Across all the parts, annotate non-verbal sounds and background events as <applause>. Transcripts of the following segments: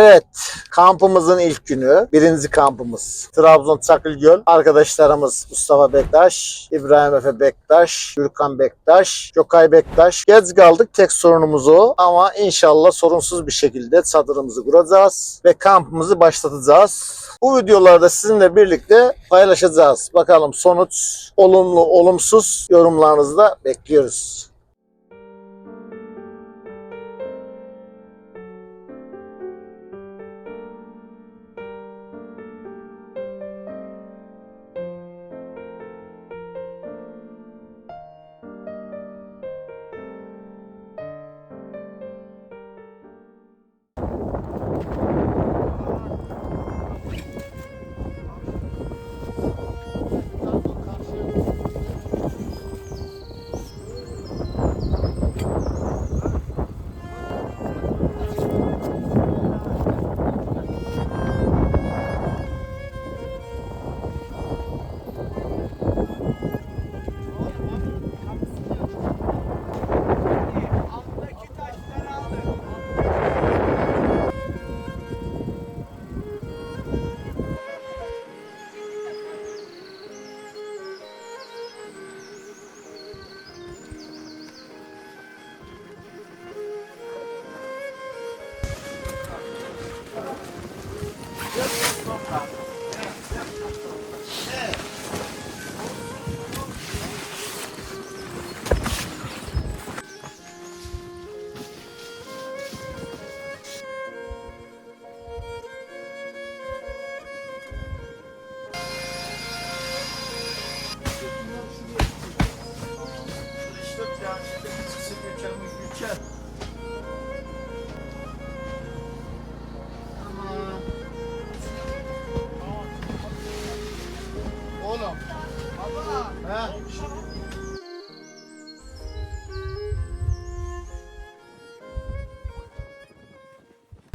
Evet, kampımızın ilk günü. Birinci kampımız. Trabzon Çakılgöl. Arkadaşlarımız Mustafa Bektaş, İbrahim Efe Bektaş, Gürkan Bektaş, Gökay Bektaş. Geç kaldık. Tek sorunumuz o. Ama inşallah sorunsuz bir şekilde çadırımızı kuracağız ve kampımızı başlatacağız. Bu videolarda sizinle birlikte paylaşacağız. Bakalım sonuç olumlu, olumsuz yorumlarınızı da bekliyoruz.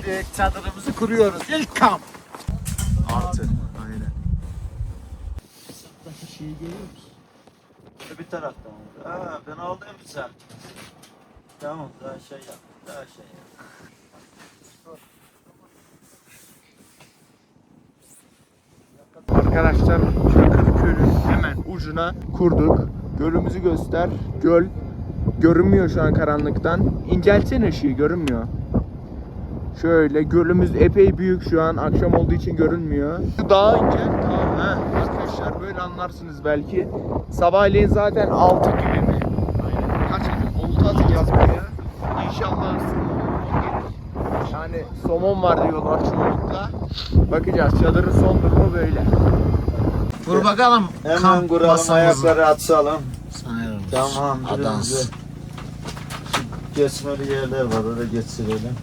Direkt çadırımızı kuruyoruz. İlk kamp. Artı. Aynen. Buradaki şeyi görüyor musun? Bir taraftan. Aa, ben aldım sen. Tamam daha şey yap. Daha şey yap. Arkadaşlar Çakırköy'ün hemen ucuna kurduk. Gölümüzü göster. Göl görünmüyor şu an karanlıktan. İnceltsene ışığı görünmüyor. Şöyle gölümüz epey büyük şu an. Akşam olduğu için görünmüyor. Dağı incelt. Tamam ha. Arkadaşlar böyle anlarsınız belki. Sabahleyin zaten 6 gibi mi? Aynen. Kaç gibi? Oldu atacağız buraya. İnşallah yani somon var diyorlar çoğunlukla. Bakacağız. Çadırın son durumu böyle. Vur bakalım. Hemen kamp kuralım masamızı. ayakları atsalım. Olsun. Tamam. Adans. Geçmeli yerler var orada geçirelim.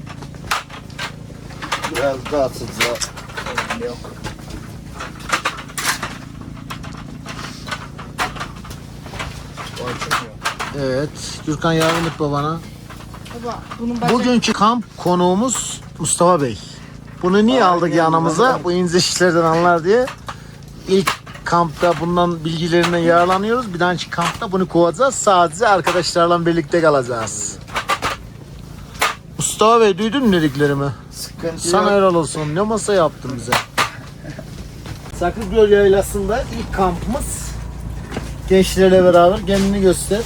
Biraz daha atacağız. Yok. Evet. Gürkan yardım et babana. Baba bunun bacağı Bugünkü kamp konuğumuz Mustafa Bey. Bunu niye aldık yanımıza? Bu ince işlerden anlar diye. İlk kampta bundan bilgilerinden yararlanıyoruz. Bir dahaki kampta bunu kovacağız. Sadece arkadaşlarla birlikte kalacağız. Mustafa Bey duydun mu dediklerimi? Sıkıntı Sana yok. helal olsun. Ne masa yaptın bize. Sakızgöl Yaylası'nda ilk kampımız. Gençlerle beraber kendini göster.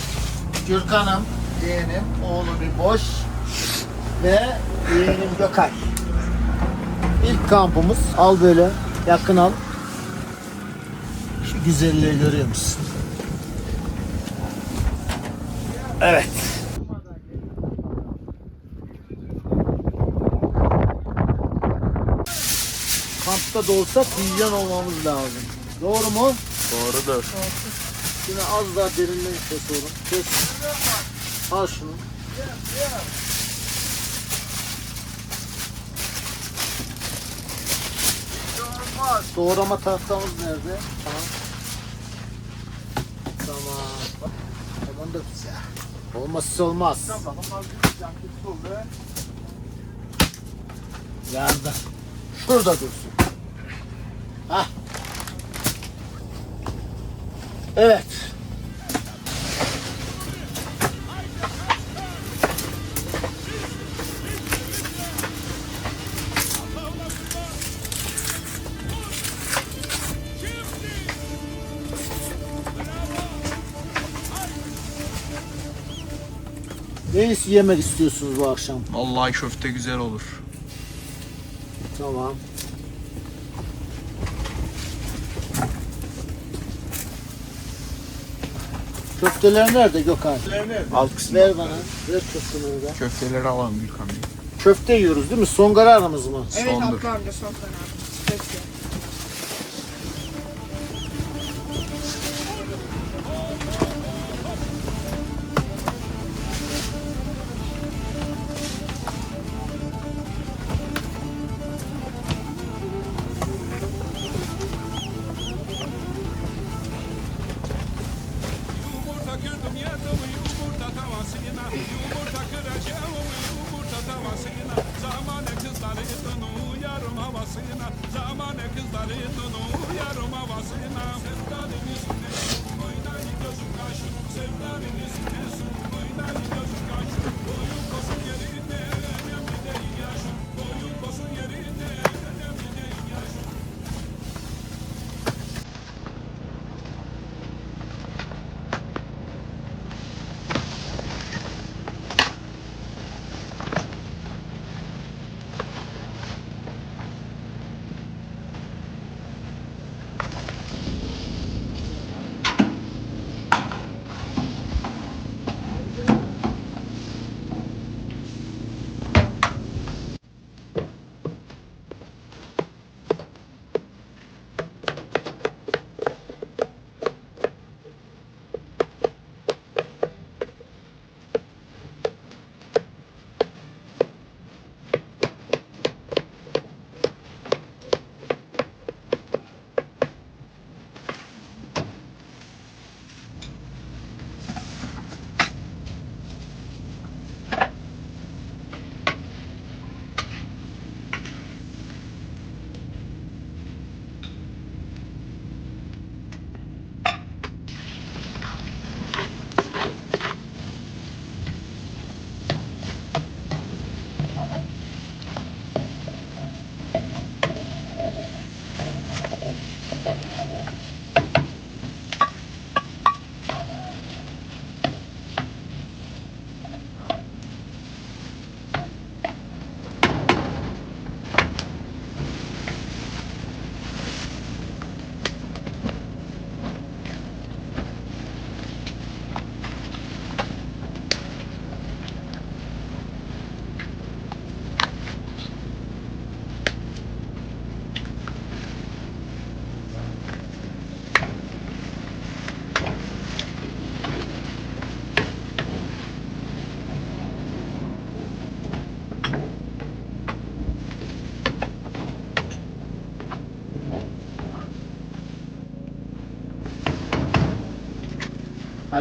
Gürkan'ım, yeğenim, oğlu bir boş ve yeğenim Gökay. İlk kampımız. Al böyle. Yakın al. Şu güzelliği görüyor musun? Evet. Kampta da olsak hijyen olmamız lazım. Doğru mu? Doğrudur. Yine az daha derinden kes oğlum. Kes. Al şunu. Doğrama tahtamız nerede? Tamam. Tamam. Tamam da güzel. Olmazsa olmaz. Yandı. Şurada dursun. Evet. Neyse yemek istiyorsunuz bu akşam? Vallahi köfte güzel olur. Tamam. Köfteler nerede Gökhan? Alt kısmı. Ver bana. Ver köfteleri de. Köfteleri alalım Gülkan Bey. Köfte yiyoruz değil mi? Son kararımız mı? Evet Sondur. Hakkı amca son karar. Peki. Tavasına Zamane kızlarının uyarım havasına Zamane kızlarının uyarım havasına. Sevdanın üstüne oynayın gözüm kaşım Sevdanın üstüne oynayın gözüm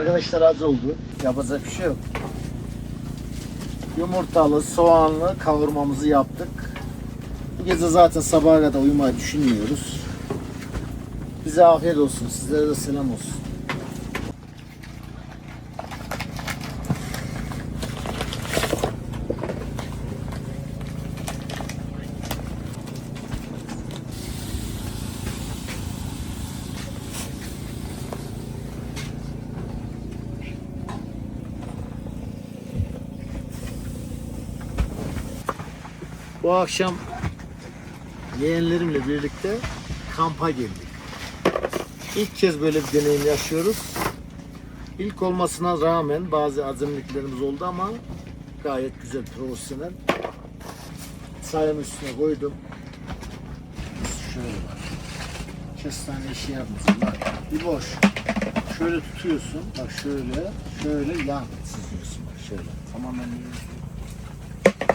Arkadaşlar az oldu. Yapacak bir şey yok. Yumurtalı, soğanlı kavurmamızı yaptık. Bu gece zaten sabaha kadar uyumayı düşünmüyoruz. Bize afiyet olsun. Sizlere de selam olsun. Bu akşam yeğenlerimle birlikte kampa girdik. İlk kez böyle bir deneyim yaşıyoruz. İlk olmasına rağmen bazı azimliklerimiz oldu ama gayet güzel, profesyonel. Çayımı üstüne koydum. Şöyle bak. Kestane işi yapmışsın. Bak bir boş. Şöyle tutuyorsun. Bak şöyle. Şöyle yan sızıyorsun. Bak şöyle. Tamamen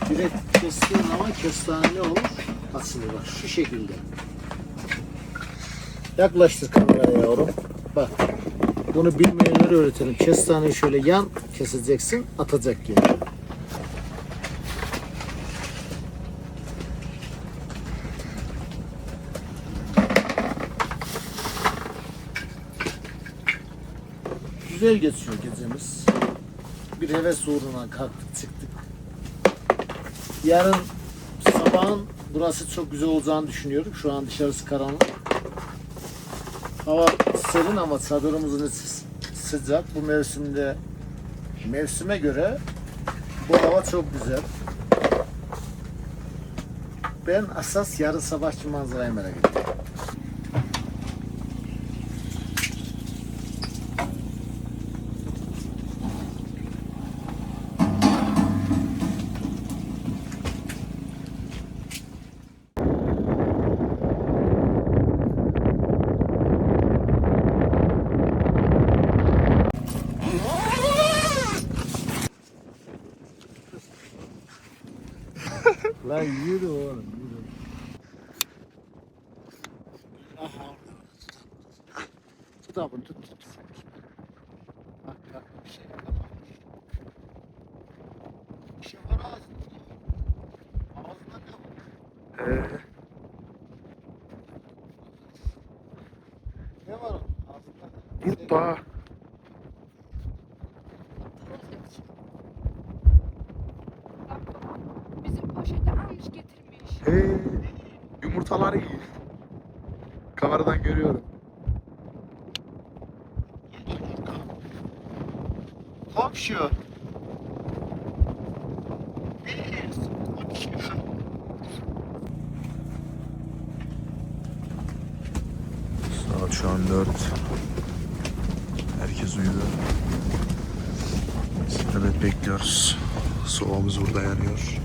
direkt kestiğin zaman kestane ne olur? Asılı bak şu şekilde. Yaklaştır kameraya yavrum. Bak. Bunu bilmeyenlere öğretelim. Kestaneyi şöyle yan keseceksin, atacak geri. Güzel geçiyor gecemiz. Bir heves uğruna kalktık. Yarın sabahın burası çok güzel olacağını düşünüyorum. Şu an dışarısı karanlık. Hava serin ama çadırımızın sıcak. Bu mevsimde mevsime göre Bu hava çok güzel. Ben asas yarın sabahçı manzarayı merak ettim. Lan yürü oğlum yürü. Aha. Tut abi tut tut. Bak şey var. Ağzında ne var? Ne. Bizim poşete almış getirmiş. Ee, yumurtalar iyi. Kameradan görüyorum. Komşu. Saat şu an 4. Herkes uyudu. Evet bekliyoruz. Soğumuz burada yanıyor.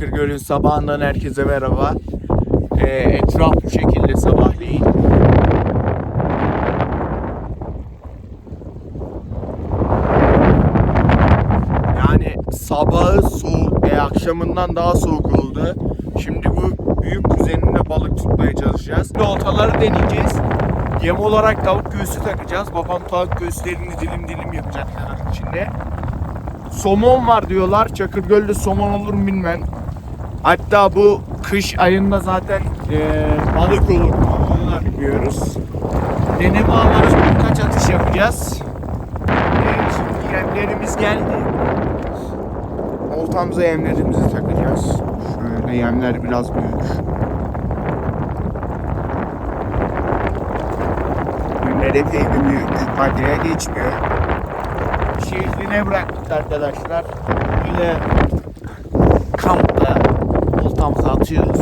Çakırgöl'ün sabahından herkese merhaba. Ee, etraf bu şekilde sabahleyin. Yani sabahı soğuk ve akşamından daha soğuk oldu. Şimdi bu büyük kuzenimle balık tutmaya çalışacağız. Şimdi oltaları deneyeceğiz. Yem olarak tavuk göğsü takacağız. Babam tavuk göğüslerini dilim dilim yapacak içinde. Somon var diyorlar. Çakırgöl'de somon olur mu bilmem. Hatta bu kış ayında zaten eee, balık olur. Onu da bilmiyoruz. Deneme amaçlı birkaç atış yapacağız. Evet, şimdi yemlerimiz geldi. Oltamıza yemlerimizi takacağız. Şöyle yemler biraz büyük. Günler epey bir büyük. Maddeye geçmiyor. Şehirine bıraktık arkadaşlar. Böyle oltamızı atıyoruz.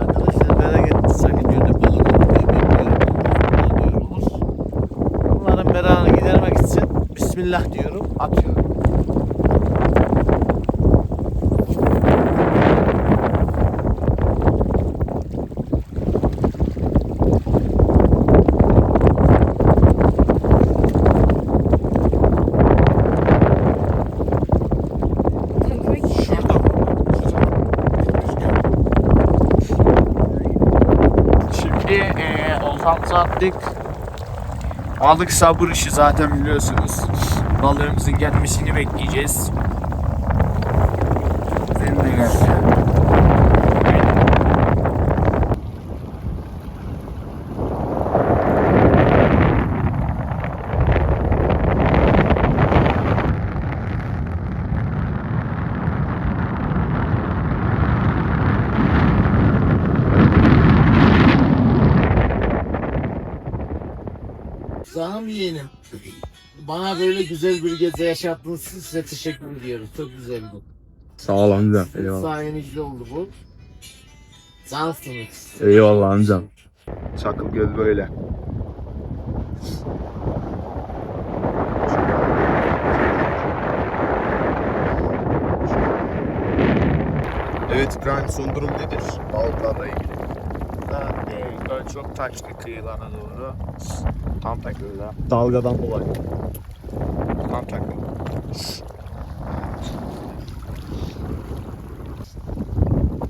Arkadaşlar bereket sakıncıyordu balık alıyoruz. Bunların merakını gidermek için Bismillah diyorum, atıyorum. Şurada. Şimdi oltamızı attık. Balık sabır işi zaten biliyorsunuz. Balığımızın gelmesini bekleyeceğiz. Senin de geldi. Canım yeğenim. Bana böyle güzel bir gece yaşattığınız için size teşekkür ediyorum. Çok güzeldi. Sağ ol amcam. Sayenizde oldu bu. Cansınız. Eyvallah amcam. Çakıl göl böyle. Evet İbrahim son durum nedir? Balıklarla ilgili. Da, e, çok taşlı kıyılarına doğru. Tam takıldı da. Dalgadan dolayı. Tam takıldı.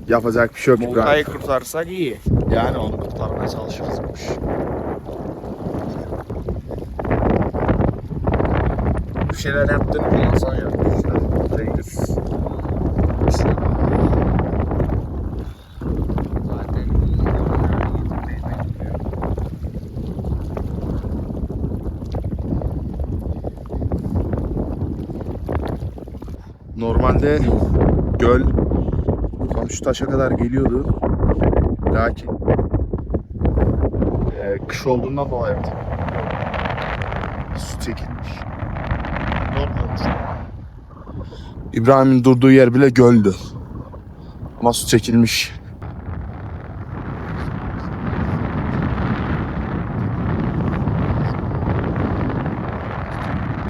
Yapacak bir şey yok Multayı İbrahim. kurtarsak iyi. Yani onu kurtarmaya çalışırızmış. Bir şeyler yaptığını kullansan ya. Şöyle gidiyoruz. Normalde göl tam şu taşa kadar geliyordu. Lakin e, kış olduğundan dolayı artık su çekilmiş. İbrahim'in durduğu yer bile göldü. Ama su çekilmiş.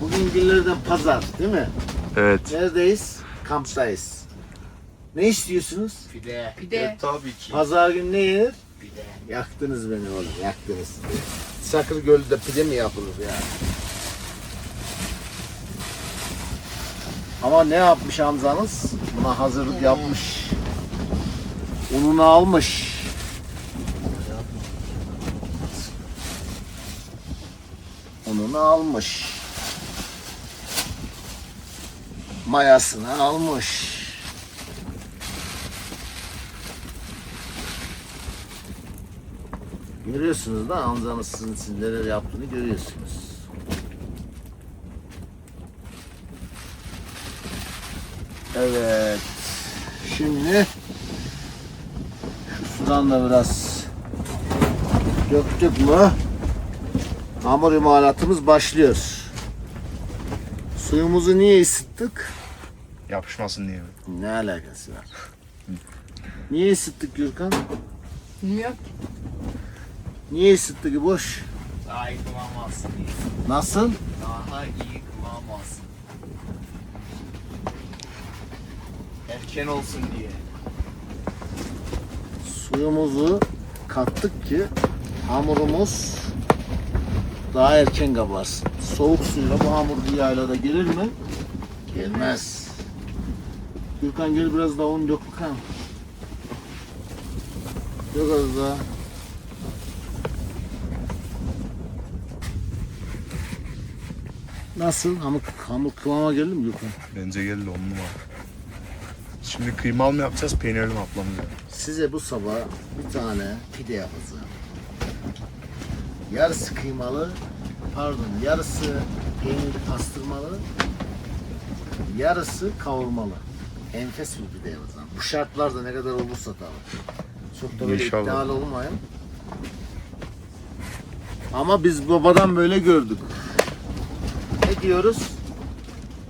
Bugün günlerden pazar değil mi? Evet. Neredeyiz? Kamptayız. Ne istiyorsunuz? Pide. Pide. Tabii ki. Pazar günü ne yenir? Pide. Yaktınız beni oğlum, yaktınız. Sakırgöl'de pide mi yapılır ya? Ama ne yapmış Hamza'nız? Buna hazırlık yapmış. Ununu almış. Ununu almış. Mayasını almış. Görüyorsunuz da Hamza'nın sizin için neler yaptığını görüyorsunuz. Evet. Şimdi şu sudan da biraz döktük mü hamur imalatımız başlıyor. Suyumuzu niye ısıttık? Yapışmasın diye. Ne alakası var? Niye ısıttık Gürkan? Bilmiyorum. Niye ısıttık boş? Daha iyi kullanmazsın. Nasıl? Daha iyi kullanmazsın. Erken olsun diye. Suyumuzu kattık ki hamurumuz daha erken kabarsın. Soğuk suyla bu hamur bir yaylada gelir mi? Gelmez. Gürkan gel biraz daha un dök bakalım. Dök az daha. Nasıl? Hamur, hamur kıvama geldi mi Gürkan? Bence geldi on numara. Şimdi kıymalı mı yapacağız, peynirli mi ablamız? Size bu sabah bir tane pide yapacağım. Yarısı kıymalı, pardon yarısı peynirli pastırmalı, yarısı kavurmalı. Enfes bir pide yapacağım. Bu şartlarda ne kadar olursa tabii. Çok da böyle İnşallah. iddialı olmayın. Ama biz babadan böyle gördük. Ne diyoruz?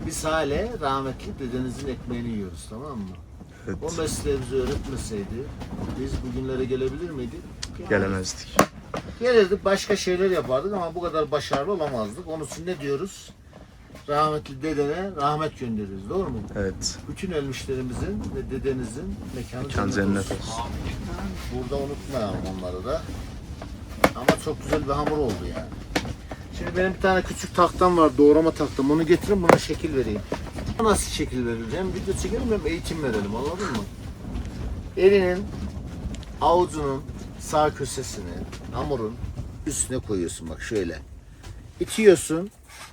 Biz hale rahmetli dedenizin ekmeğini yiyoruz tamam mı? Evet. O mesleği bize öğretmeseydi biz bugünlere gelebilir miydik? Gelemezdik. Gelirdik başka şeyler yapardık ama bu kadar başarılı olamazdık. Onun için ne diyoruz? Rahmetli dedene rahmet gönderiyoruz. Doğru mu? Evet. Bütün ölmüşlerimizin ve dedenizin mekanı Kan cennet olsun. Burada unutmayalım onları da. Ama çok güzel bir hamur oldu yani. Şimdi benim bir tane küçük tahtam var, doğrama tahtam. Onu getirin buna şekil vereyim. Nasıl şekil verilir? Hem video çekelim hem eğitim verelim anladın mı? Elinin avucunun sağ köşesini hamurun üstüne koyuyorsun bak şöyle. İtiyorsun,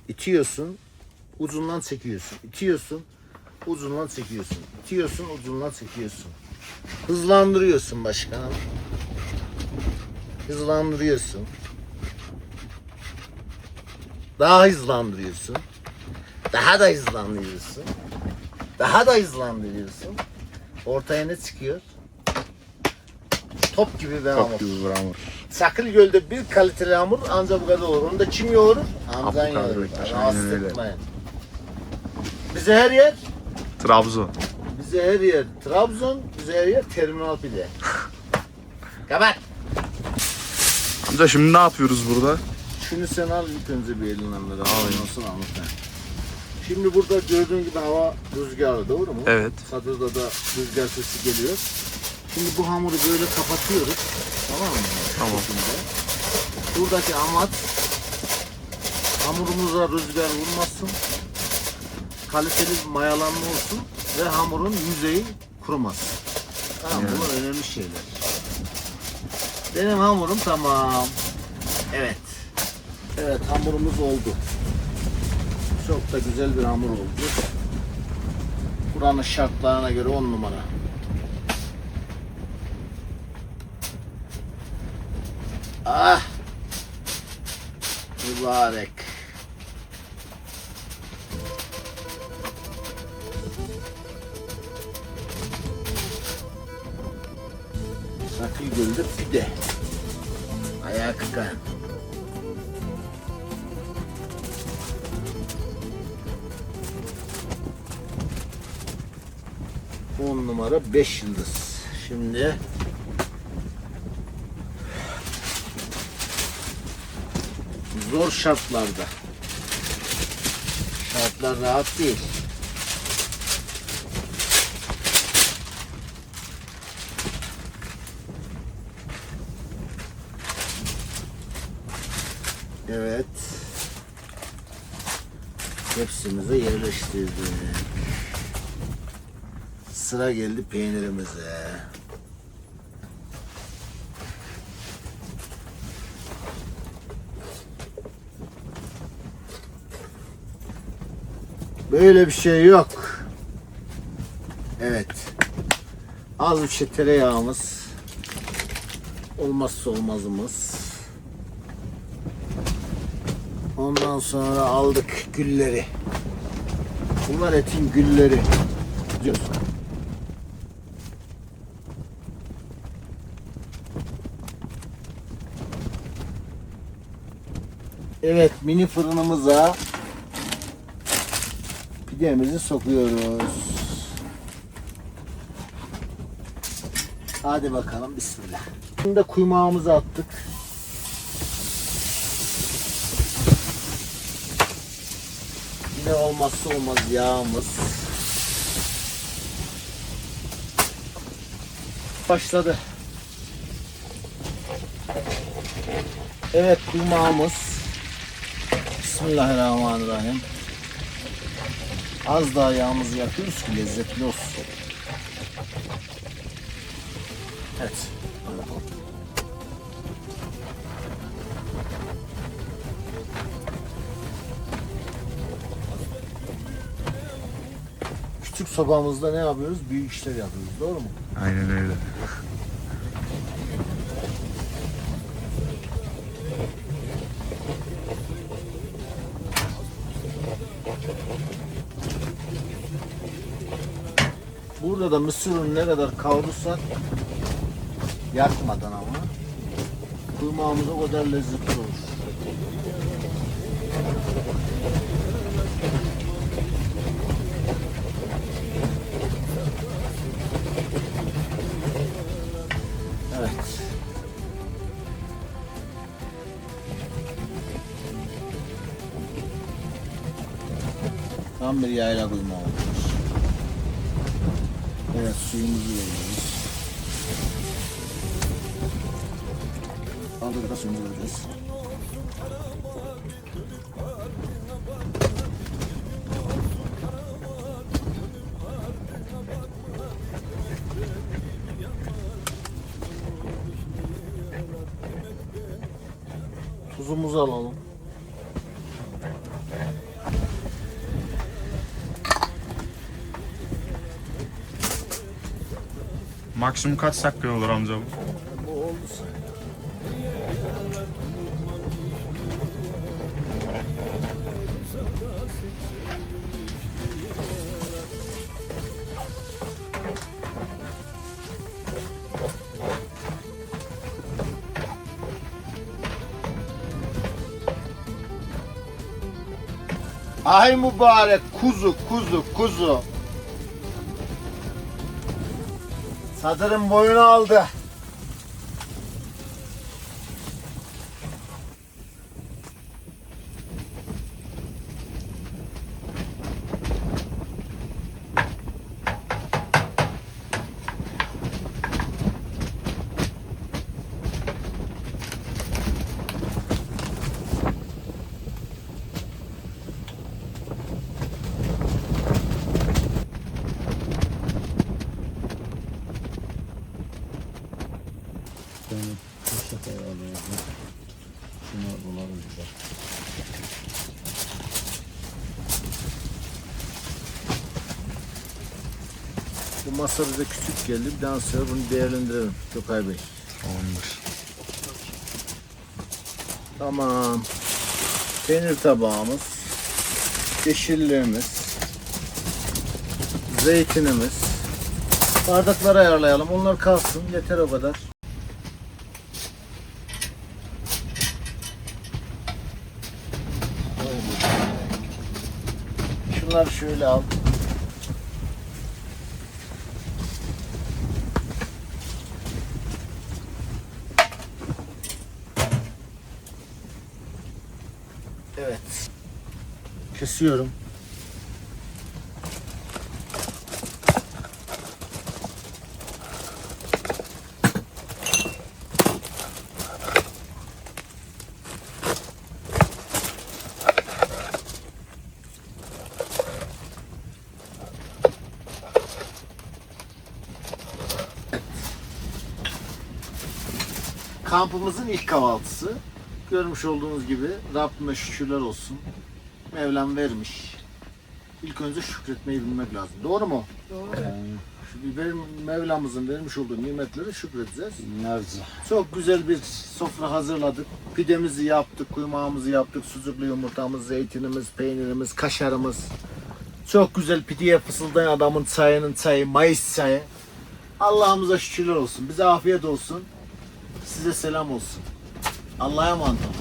itiyorsun, ucundan çekiyorsun. İtiyorsun, ucundan çekiyorsun. İtiyorsun, ucundan çekiyorsun. Hızlandırıyorsun başkanım. Hızlandırıyorsun. Daha hızlandırıyorsun. Daha da hızlandırıyorsun. Daha da hızlandırıyorsun. Ortaya ne çıkıyor? Top gibi bir hamur. Çok gibi bir hamur. Sakırgöl'de bir kaliteli hamur ancak bu kadar olur. Onu da kim yoğurur? Hamzan Abdülkadir yoğurur. Bektaş, Rahatsız öyle. etmeyin. Bize her yer, Trabzon. bize her yer Trabzon, bize her yer terminal pide. <laughs> Kapat. Amca şimdi ne yapıyoruz burada? Şunu sen al ilk önce bir elinden sonra anlat. ha. Şimdi burada gördüğün gibi hava rüzgarlı doğru mu? Evet. Çadırda da rüzgar sesi geliyor. Şimdi bu hamuru böyle kapatıyoruz. Tamam mı? Tamam. Şekilde. Buradaki amaç Hamurumuza rüzgar vurmasın. Kaliteli mayalanma olsun ve hamurun yüzeyi kurumasın. Tamam bu önemli şeyler. Benim hamurum tamam. Evet. Evet hamurumuz oldu. Çok da güzel bir hamur oldu. Buranın şartlarına göre on numara. Ah! Mübarek. Göl'de pide. Ayağa kalkan. On numara 5 yıldız. Şimdi zor şartlarda. Şartlar rahat değil. Evet. Hepsimize yerleştirdik. Sıra geldi peynirimize. Böyle bir şey yok. Evet. Az bir şey tereyağımız. Olmazsa olmazımız. Ondan sonra aldık gülleri. Bunlar etin gülleri. Diyorsun. Evet mini fırınımıza pidemizi sokuyoruz. Hadi bakalım bismillah. Şimdi de kuymağımızı attık. Yine olmazsa olmaz yağımız. Başladı. Evet kuymağımız. Bismillahirrahmanirrahim. Az daha yağımızı yakıyoruz ki lezzetli olsun. Sobamızda ne yapıyoruz? Büyük işler yapıyoruz. Doğru mu? Aynen öyle. Burada da mısır unu ne kadar kavurursak yakmadan ama kuymağımız o kadar lezzetli olur. Bir yayla kuymağı olmuş. Evet suyumuzu veriyoruz. Aldık da suyumuzu vereceğiz. Tuzumuzu alalım. Maksimum kaç dakika olur amca bu? Ay mübarek kuzu kuzu kuzu. Sadırın boyunu aldı. Masa bize küçük geldi. Bir daha sonra bunu değerlendirelim. Gökay Bey. Tamamdır. Tamam. Peynir tabağımız. Yeşilliğimiz. Zeytinimiz. Bardakları ayarlayalım. Onlar kalsın. Yeter o kadar. Şunları şöyle al. Evet. Kesiyorum. Kampımızın ilk kahvaltısı. Görmüş olduğunuz gibi Rabbime şükürler olsun. Mevlam vermiş. İlk önce şükretmeyi bilmek lazım. Doğru mu? Doğru. Şu biber Mevlamızın vermiş olduğu nimetleri şükredeceğiz. Çok güzel bir sofra hazırladık. Pidemizi yaptık, kuymağımızı yaptık. Sucuklu yumurtamız, zeytinimiz, peynirimiz, kaşarımız. Çok güzel pideye fısıldayan adamın çayının çayı, Mayıs çayı. Allah'ımıza şükürler olsun. Bize afiyet olsun. Size selam olsun. Allah'a emanet olun.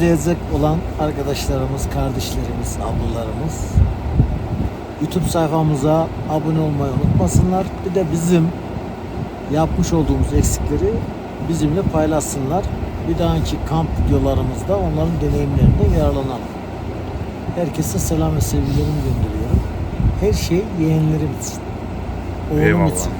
İzleyecek olan arkadaşlarımız, kardeşlerimiz, ablalarımız YouTube sayfamıza abone olmayı unutmasınlar. Bir de bizim yapmış olduğumuz eksikleri bizimle paylaşsınlar. Bir dahaki kamp videolarımızda onların deneyimlerinden yararlanalım. Herkese selam ve sevgilerimi gönderiyorum. Her şey yeğenlerim için. Oğlum Eyvallah. için.